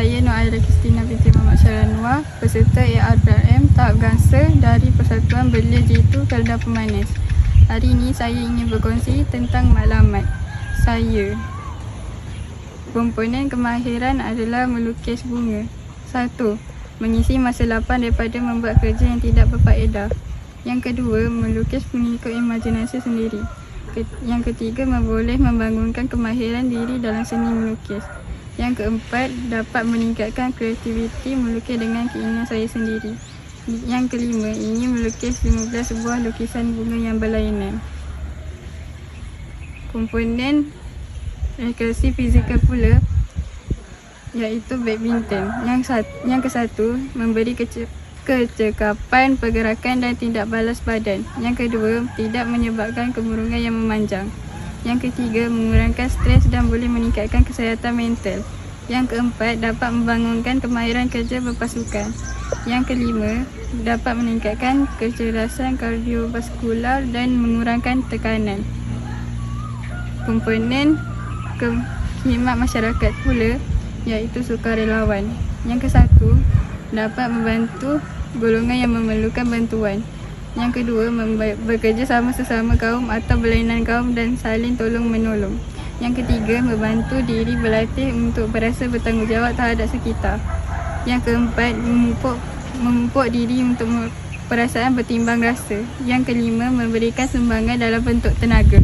saya Nur Aira Kristina binti Muhammad Syaranwa, peserta ARPM tahap gangsa dari Persatuan Belia Jitu Kedah Pemanis. Hari ini saya ingin berkongsi tentang maklumat saya. Komponen kemahiran adalah melukis bunga. Satu, Mengisi masa lapang daripada membuat kerja yang tidak berfaedah. Yang kedua, melukis mengikut imajinasi sendiri. Yang ketiga, boleh membangunkan kemahiran diri dalam seni melukis. Yang keempat, dapat meningkatkan kreativiti melukis dengan keinginan saya sendiri. Yang kelima, ingin melukis 15 buah lukisan bunga yang berlainan. Komponen rekreasi fizikal pula iaitu badminton. Yang sat, yang ke satu, memberi kece, kecekapan pergerakan dan tidak balas badan. Yang kedua, tidak menyebabkan kemurungan yang memanjang. Yang ketiga, mengurangkan stres dan boleh meningkatkan kesihatan mental. Yang keempat, dapat membangunkan kemahiran kerja berpasukan. Yang kelima, dapat meningkatkan kecerdasan kardiovaskular dan mengurangkan tekanan. Komponen khidmat masyarakat pula iaitu sukarelawan. Yang ke satu, dapat membantu golongan yang memerlukan bantuan. Yang kedua, bekerja sama sesama kaum atau berlainan kaum dan saling tolong menolong. Yang ketiga, membantu diri berlatih untuk berasa bertanggungjawab terhadap sekitar. Yang keempat, memupuk, memupuk diri untuk perasaan bertimbang rasa. Yang kelima, memberikan sumbangan dalam bentuk tenaga.